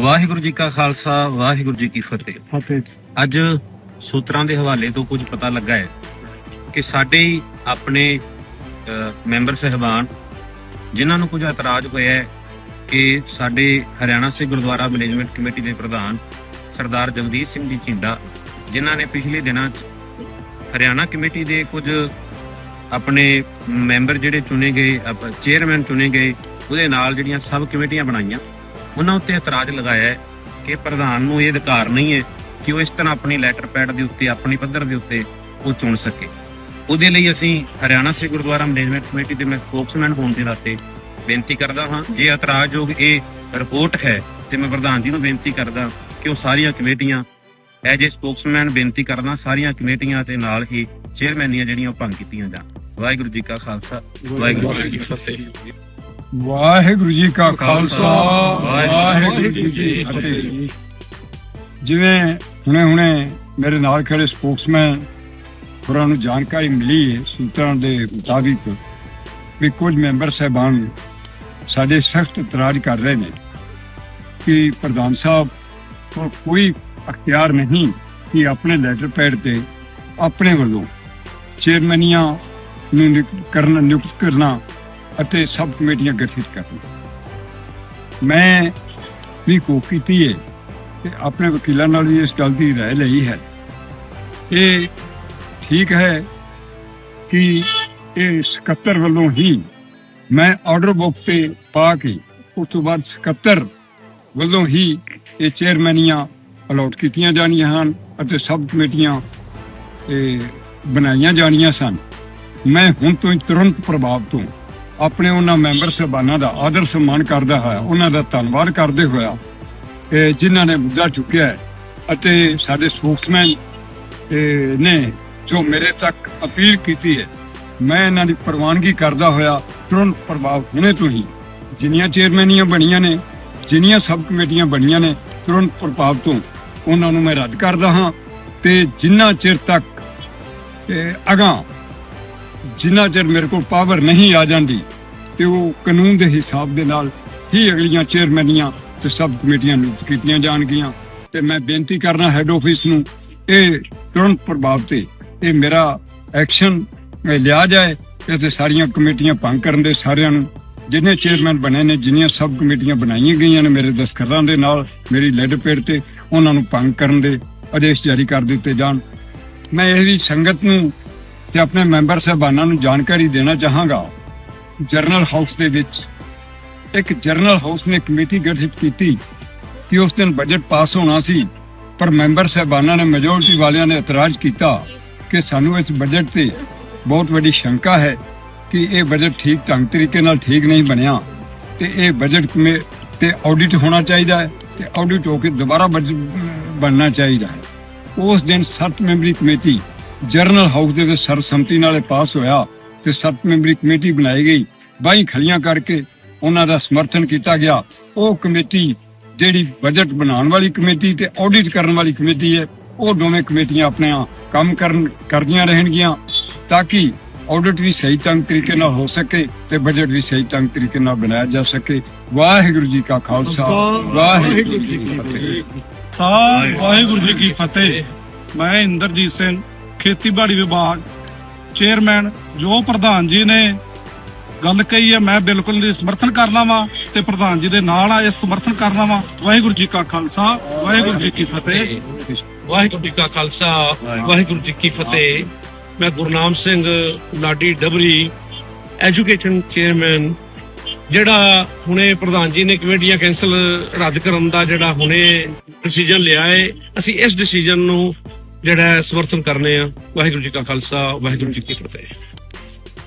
ਵਾਹਿਗੁਰੂ ਜੀ ਕਾ ਖਾਲਸਾ ਵਾਹਿਗੁਰੂ ਜੀ ਕੀ ਫਤਿਹ। ਫਤਿਹ ਅੱਜ ਸੂਤਰਾਂ ਦੇ ਹਵਾਲੇ ਤੋਂ ਕੁਝ ਪਤਾ ਲੱਗਾ ਹੈ ਕਿ ਸਾਡੇ ਆਪਣੇ ਮੈਂਬਰ ਸਹਿਬਾਨ ਜਿਨ੍ਹਾਂ ਨੂੰ ਕੁਝ ਇਤਰਾਜ਼ ਹੋਇਆ ਹੈ ਕਿ ਸਾਡੇ ਹਰਿਆਣਾ ਸੇ ਗੁਰਦੁਆਰਾ ਮੈਨੇਜਮੈਂਟ ਕਮੇਟੀ ਦੇ ਪ੍ਰਧਾਨ ਸਰਦਾਰ ਜਗਦੀਸ਼ ਸਿੰਘ ਜੀ ਝਿੰਡਾ ਜਿਨ੍ਹਾਂ ਨੇ ਪਿਛਲੇ ਦਿਨਾਂ 'ਚ ਹਰਿਆਣਾ ਕਮੇਟੀ ਦੇ ਕੁਝ ਆਪਣੇ ਮੈਂਬਰ ਜਿਹੜੇ ਚੁਣੇ ਗਏ ਚੇਅਰਮੈਨ ਚੁਣੇ ਗਏ ਉਹਦੇ ਨਾਲ ਜਿਹੜੀਆਂ ਸਬ ਕਮੇਟੀਆਂ ਬਣਾਈਆਂ ਉਹਨਾਂ ਉੱਤੇ ਇਤਰਾਜ਼ ਲਗਾਇਆ ਹੈ ਕਿ ਪ੍ਰਧਾਨ ਨੂੰ ਇਹ ਅਧਿਕਾਰ ਨਹੀਂ ਹੈ ਕਿ ਉਹ ਇਸ ਤਰ੍ਹਾਂ ਆਪਣੀ ਲੈਟਰ ਪੈਡ ਦੇ ਉੱਤੇ, ਆਪਣੀ ਪੱਧਰ ਦੇ ਉੱਤੇ ਉਹ ਚੁਣ ਸਕੇ। ਉਹਦੇ ਲਈ ਅਸੀਂ ਹਰਿਆਣਾ ਸੇ ਗੁਰਦੁਆਰਾ ਮੈਨੇਜਮੈਂਟ ਕਮੇਟੀ ਦੇ ਮੈਂ ਸਪੋਕਸਮੈਨ ਹੋਣ ਦੇ ਨਾਤੇ ਬੇਨਤੀ ਕਰਦਾ ਹਾਂ, ਜੇ ਇਤਰਾਜ਼ਯੋਗ ਇਹ ਰਿਪੋਰਟ ਹੈ ਤੇ ਮੈਂ ਪ੍ਰਧਾਨ ਜੀ ਨੂੰ ਬੇਨਤੀ ਕਰਦਾ ਕਿ ਉਹ ਸਾਰੀਆਂ ਕਮੇਟੀਆਂ ਐਜ ਏ ਸਪੋਕਸਮੈਨ ਬੇਨਤੀ ਕਰਦਾ, ਸਾਰੀਆਂ ਕਮੇਟੀਆਂ ਤੇ ਨਾਲ ਹੀ ਚੇਅਰਮੈਨੀਆਂ ਜਿਹੜੀਆਂ ਉਹ ਭੰਗ ਕੀਤੀਆਂ ਜਾਣ। ਵਾਹਿਗੁਰੂ ਜੀ ਕਾ ਖਾਲਸਾ, ਵਾਹਿਗੁਰੂ ਜੀ ਕੀ ਫਤਿਹ। ਵਾਹਿਗੁਰੂ ਜੀ ਕਾ ਖਾਲਸਾ ਵਾਹਿਗੁਰੂ ਜੀ ਕੀ ਫਤਿਹ। ਜਿਵੇਂ ਹੁਣੇ ਹੁਣੇ ਮੇਰੇ ਨਾਲ ਖੜੇ ਸਪੋਕਸਮੈਨ ਹੋਰਾਂ ਨੂੰ ਜਾਣਕਾਰੀ ਮਿਲੀ ਹੈ ਸੂਤਰਾਂ ਦੇ ਮੁਤਾਬਿਕ ਵੀ ਕੁਝ ਮੈਂਬਰ ਸਹਿਬਾਨ ਸਾਡੇ ਸਖਤ ਇਤਰਾਜ਼ ਕਰ ਰਹੇ ਨੇ ਕਿ ਪ੍ਰਧਾਨ ਸਾਹਿਬ ਕੋਲ ਕੋਈ ਅਖਤਿਆਰ ਨਹੀਂ ਕਿ ਆਪਣੇ ਲੈਟਰ ਪੈਡ ਤੇ ਆਪਣੇ ਵੱਲੋਂ ਚੇਅਰਮੈਨੀਆਂ ਨੂੰ ਨਿਯੁਕਤ ਕਰਨਾ ਨਿਯੁਕਤ ਕਰਨਾ ਅਤੇ ਸਭ ਕਮੇਟੀਆਂ ਗਠਿਤ ਕਰਨ। ਮੈਂ ਵੀ ਕੋ ਕੀਤੀ ਹੈ ਤੇ ਆਪਣੇ ਵਕੀਲਾਂ ਨਾਲ ਵੀ ਇਸ ਗੱਲ ਦੀ ਰਾਏ ਲਈ ਹੈ। ਇਹ ਠੀਕ ਹੈ ਕਿ ਇਹ ਸਕੱਤਰ ਵੱਲੋਂ ਹੀ ਮੈਂ ਆਰਡਰ ਬੁੱਕ ਤੇ ਪਾ ਕੇ ਉਸ ਤੋਂ ਬਾਅਦ ਸਕੱਤਰ ਵੱਲੋਂ ਹੀ ਇਹ ਚੇਅਰਮੈਨੀਆਂ ਅਲਾਟ ਕੀਤੀਆਂ ਜਾਣੀਆਂ ਹਨ ਅਤੇ ਸਬ ਕਮੇਟੀਆਂ ਇਹ ਬਣਾਈਆਂ ਜਾਣੀਆਂ ਸਨ। ਮੈਂ ਹੁਣ ਤੋਂ ਹੀ ਤੁਰੰਤ ਪ੍ਰਭਾਵ ਤੋਂ ਆਪਣੇ ਉਹਨਾਂ ਮੈਂਬਰ ਸਹਿਬਾਨਾਂ ਦਾ ਆਦਰ ਸਨਮਾਨ ਕਰਦਾ ਹੋਇਆ, ਉਹਨਾਂ ਦਾ ਧੰਨਵਾਦ ਕਰਦੇ ਹੋਇਆ ਇਹ ਜਿਨ੍ਹਾਂ ਨੇ ਮੁੱਦਾ ਚੁੱਕਿਆ ਹੈ ਅਤੇ ਸਾਡੇ ਸਪੋਕਸਮੈਨ ਨੇ ਜੋ ਮੇਰੇ ਤੱਕ ਅਪੀਲ ਕੀਤੀ ਹੈ, ਮੈਂ ਇਹਨਾਂ ਦੀ ਪ੍ਰਵਾਨਗੀ ਕਰਦਾ ਹੋਇਆ ਤੁਰੰਤ ਪ੍ਰਭਾਵ ਹੁਣੇ ਤੋਂ ਹੀ, ਜਿੰਨੀਆਂ ਚੇਅਰਮੈਨੀਆਂ ਬਣੀਆਂ ਨੇ, ਜਿੰਨੀਆਂ ਸਬ ਕਮੇਟੀਆਂ ਬਣੀਆਂ ਨੇ, ਤੁਰੰਤ ਪ੍ਰਭਾਵ ਤੋਂ ਉਹਨਾਂ ਨੂੰ ਮੈਂ ਰੱਦ ਕਰਦਾ ਹਾਂ, ਤੇ ਜਿੰਨਾ ਚਿਰ ਤੱਕ ਇਹ ਅਗਾਂ ਜਿੰਨਾ ਚਿਰ ਮੇਰੇ ਕੋਲ ਪਾਵਰ ਨਹੀਂ ਆ ਜਾਂਦੀ ਤੇ ਉਹ ਕਾਨੂੰਨ ਦੇ ਹਿਸਾਬ ਦੇ ਨਾਲ ਹੀ ਅਗਲੀਆਂ ਚੇਅਰਮੈਨੀਆਂ ਤੇ ਸਬ ਕਮੇਟੀਆਂ ਨਿਯੁਕਤ ਕੀਤੀਆਂ ਜਾਣਗੀਆਂ। ਤੇ ਮੈਂ ਬੇਨਤੀ ਕਰਨਾ ਹੈੱਡ ਆਫਿਸ ਨੂੰ, ਇਹ ਤੁਰੰਤ ਪ੍ਰਭਾਵ ਤੇ ਇਹ ਮੇਰਾ ਐਕਸ਼ਨ ਲਿਆ ਜਾਏ ਤੇ ਸਾਰੀਆਂ ਕਮੇਟੀਆਂ ਭੰਗ ਕਰਨ ਦੇ ਸਾਰਿਆਂ ਨੂੰ, ਜਿੰਨੇ ਚੇਅਰਮੈਨ ਬਣੇ ਨੇ, ਜਿੰਨੀਆਂ ਸਬ ਕਮੇਟੀਆਂ ਬਣਾਈਆਂ ਗਈਆਂ ਨੇ ਮੇਰੇ ਦਸਕਰਾਂ ਦੇ ਨਾਲ, ਮੇਰੀ ਲੈਡ ਪੇੜ ਤੇ ਉਹਨਾਂ ਨੂੰ ਭੰਗ ਕਰਨ ਦੇ ਆਦੇਸ਼ ਜਾਰੀ ਕਰ ਦਿੱਤੇ ਜਾਣ। ਮੈਂ ਇਹ ਵੀ ਸੰਗਤ ਨੂੰ ਤੇ ਆਪਣੇ ਮੈਂਬਰ ਸਹਿਬਾਨਾਂ ਨੂੰ ਜਾਣਕਾਰੀ ਦੇਣਾ ਚਾਹਾਂਗਾ। ਜਰਨਲ ਹਾਊਸ ਦੇ ਵਿੱਚ ਇੱਕ ਜਰਨਲ ਹਾਊਸ ਨੇ ਕਮੇਟੀ ਗਠਿਤ ਕੀਤੀ ਕਿ ਉਸ ਦਿਨ ਬਜਟ ਪਾਸ ਹੋਣਾ ਸੀ, ਪਰ ਮੈਂਬਰ ਸਹਿਬਾਨਾਂ ਨੇ ਮੈਜੋਰਟੀ ਵਾਲਿਆਂ ਨੇ ਇਤਰਾਜ਼ ਕੀਤਾ ਕਿ ਸਾਨੂੰ ਇਸ ਬਜਟ ਤੇ ਬਹੁਤ ਵੱਡੀ ਸ਼ੰਕਾ ਹੈ ਕਿ ਇਹ ਬਜਟ ਠੀਕ ਢੰਗ ਤਰੀਕੇ ਨਾਲ ਠੀਕ ਨਹੀਂ ਬਣਿਆ ਤੇ ਇਹ ਬਜਟ ਕਮੇ, ਤੇ ਆਡਿਟ ਹੋਣਾ ਚਾਹੀਦਾ ਹੈ ਤੇ ਆਡਿਟ ਹੋ ਕੇ ਦੁਬਾਰਾ ਬਜਟ ਬਣਨਾ ਚਾਹੀਦਾ ਹੈ। ਉਸ ਦਿਨ 7 ਮੈਂਬਰੀ ਕਮੇਟੀ ਜਰਨਲ ਹਾਊਸ ਦੇ ਵਿੱਚ ਸਰਬਸੰਮਤੀ ਨਾਲ ਪਾਸ ਹੋਇਆ। ਤੇ 7 ਮੈਂਬਰੀ ਕਮੇਟੀ ਬਣਾਈ ਗਈ। ਬਾਈ ਖਲੀਆਂ ਕਰਕੇ ਉਹਨਾਂ ਦਾ ਸਮਰਥਨ ਕੀਤਾ ਗਿਆ। ਉਹ ਕਮੇਟੀ ਜਿਹੜੀ ਬਜਟ ਬਣਾਉਣ ਵਾਲੀ ਕਮੇਟੀ ਤੇ ਆਡਿਟ ਕਰਨ ਵਾਲੀ ਕਮੇਟੀ ਹੈ ਉਹ ਦੋਵੇਂ ਕਮੇਟੀਆਂ ਆਪਣੇ ਕੰਮ ਕਰਨ ਕਰਦੀਆਂ ਰਹਿਣਗੀਆਂ ਤਾਂ ਕਿ ਆਡਿਟ ਵੀ ਸਹੀ ਢੰਗ ਤਰੀਕੇ ਨਾਲ ਹੋ ਸਕੇ ਤੇ ਬਜਟ ਵੀ ਸਹੀ ਢੰਗ ਤਰੀਕੇ ਨਾਲ ਬਣਾਇਆ ਜਾ ਸਕੇ। ਵਾਹਿਗੁਰੂ ਜੀ ਕਾ ਖਾਲਸਾ। ਵਾਹਿਗੁਰੂ ਜੀ ਕੀ ਫਤਿਹ। ਸਾਹਿਬ ਵਾਹਿਗੁਰੂ ਜੀ ਕੀ ਫਤਿਹ। ਮੈਂ ਇੰਦਰਜੀਤ ਸਿੰਘ ਖੇਤੀਬਾੜੀ ਵਿਭਾਗ ਚੇਅਰਮੈਨ, ਜੋ ਪ੍ਰਧਾਨ ਜੀ ਨੇ ਗੱਲ ਕਹੀ ਹੈ, ਮੈਂ ਬਿਲਕੁਲ ਇਹਦੀ ਸਮਰਥਨ ਕਰਨਾ ਵਾਂ ਤੇ ਪ੍ਰਧਾਨ ਜੀ ਦੇ ਨਾਲ ਆ, ਇਹ ਸਮਰਥਨ ਕਰਨਾ ਵਾਂ। ਵਾਹਿਗੁਰੂ ਜੀ ਕਾ ਖਾਲਸਾ, ਵਾਹਿਗੁਰੂ ਜੀ ਕੀ ਫਤਿਹ। ਵਾਹਿਗੁਰੂ ਜੀ ਕਾ ਖਾਲਸਾ, ਵਾਹਿਗੁਰੂ ਜੀ ਕੀ ਫਤਿਹ। ਮੈਂ ਗੁਰਨਾਮ ਸਿੰਘ ਲਾਡੀ ਡਬਰੀ, ਐਜੂਕੇਸ਼ਨ ਚੇਅਰਮੈਨ, ਜਿਹੜਾ ਹੁਣੇ ਪ੍ਰਧਾਨ ਜੀ ਨੇ ਕਮੇਟੀਆਂ ਕੈਂਸਲ ਰੱਦ ਕਰਨ ਦਾ ਜਿਹੜਾ ਹੁਣੇ ਡਿਸੀਜਨ ਲਿਆ ਹੈ ਅਸੀਂ ਇਸ ਡਿਸੀਜਨ ਨੂੰ ਜਿਹੜਾ ਸਮਰਥਨ ਕਰਨੇ ਆ। ਵਾਹਿਗੁਰੂ ਜੀ ਕਾ ਖਾਲਸਾ ਵਾਹਿਗੁਰੂ ਜੀ ਕੀ ਫਤਿਹ।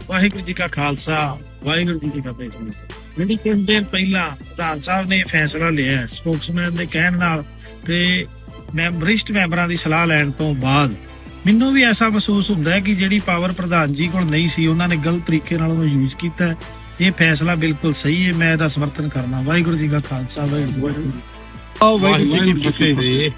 ਵਾਹਿਗੁਰੂ ਜੀ ਕਾ ਖਾਲਸਾ ਵਾਹਿਗੁਰੂ ਜੀ ਕੀ ਫਤਿਹ। ਜਿਹੜੀ ਕੁਝ ਦਿਨ ਪਹਿਲਾਂ ਪ੍ਰਧਾਨ ਸਾਹਿਬ ਨੇ ਫੈਸਲਾ ਲਿਆ ਸਪੋਕਸਮੈਨ ਦੇ ਕਹਿਣ ਨਾਲ ਤੇ ਮੈਂ ਮੈਂਬਰਾਂ ਦੀ ਸਲਾਹ ਲੈਣ ਤੋਂ ਬਾਅਦ ਮੈਨੂੰ ਵੀ ਐਸਾ ਮਹਿਸੂਸ ਹੁੰਦਾ ਹੈ ਕਿ ਜਿਹੜੀ ਪਾਵਰ ਪ੍ਰਧਾਨ ਜੀ ਕੋਲ ਨਹੀਂ ਸੀ ਉਹਨਾਂ ਨੇ ਗਲਤ ਤਰੀਕੇ ਨਾਲ ਉਹਨੂੰ ਯੂਜ਼ ਕੀਤਾ। ਇਹ ਫੈਸਲਾ ਬਿਲਕੁਲ ਸਹੀ ਹੈ ਮੈਂ ਇਹਦਾ ਸਮਰਥਨ ਕਰਨਾ ਵਾਹਿਗੁਰੂ ਜੀ ਕਾ ਖਾਲਸਾ ਵਾਹਿਗੁਰੂ ਜੀ ਕੀ ਫਤਿਹ।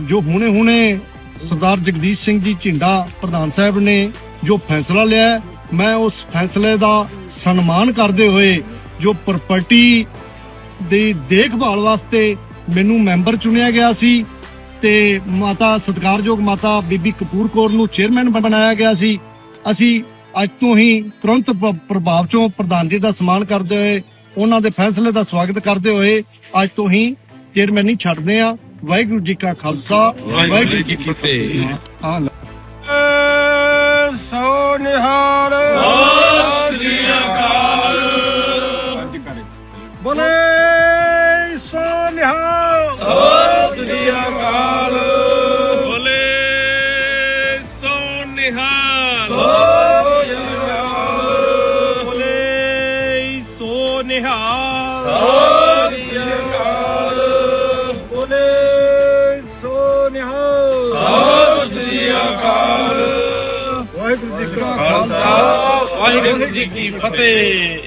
ਜੋ ਹੁਣੇ ਹੁਣੇ ਸਰਦਾਰ ਜਗਦੀਸ਼ ਸਿੰਘ ਜੀ ਝਿੰਡਾ ਪ੍ਰਧਾਨ ਸਾਹਿਬ ਨੇ ਜੋ ਫੈਸਲਾ ਲਿਆ ਮੈਂ ਉਸ ਫੈਸਲੇ ਦਾ ਸਨਮਾਨ ਕਰਦੇ ਹੋਏ ਜੋ ਪ੍ਰਾਪਰਟੀ ਦੀ ਦੇਖਭਾਲ ਵਾਸਤੇ ਮੈਨੂੰ ਮੈਂਬਰ ਚੁਣਿਆ ਗਿਆ ਸੀ ਤੇ ਮਾਤਾ ਸਤਿਕਾਰਯੋਗ ਮਾਤਾ ਬੀਬੀ ਕਪੂਰ ਕੌਰ ਨੂੰ ਚੇਅਰਮੈਨ ਬਣਾਇਆ ਗਿਆ ਸੀ। ਅਸੀਂ ਅੱਜ ਤੋਂ ਹੀ ਤੁਰੰਤ ਪ੍ਰਭਾਵ ਚੋਂ ਪ੍ਰਧਾਨ ਜੀ ਦਾ ਸਨਮਾਨ ਕਰਦੇ ਹੋਏ, ਉਹਨਾਂ ਦੇ ਫੈਸਲੇ ਦਾ ਸਵਾਗਤ ਕਰਦੇ ਹੋਏ ਅੱਜ ਤੋਂ ਹੀ ਚੇਅਰਮੈਨ ਨਹੀਂ ਛੱਡਦੇ ਆ ਵਾਹਿਗੁਰੂ ਜੀ ਕਾ ਖਾਲਸਾ ਵਾਹਿਗੁਰੂ ਜੀ ਕੀ ਫਤਿਹ। ਆ ਲੈ ਸੋ ਨਿਹਾਲ ਸਤਿ ਸ੍ਰੀ ਅਕਾਲ। ਬੋਲੇ ਸੋ ਨਿਹਾਲ ਸਤਿ ਸ੍ਰੀ ਅਕਾਲ। ਬੋਲੇ ਸੋ ਨਿਹਾਲ ਬੋਲੇ ਸੋ ਨਿਹਾਲ ਬੋਲੇ ਜੀ ਕੀ ਫਤਿਹ।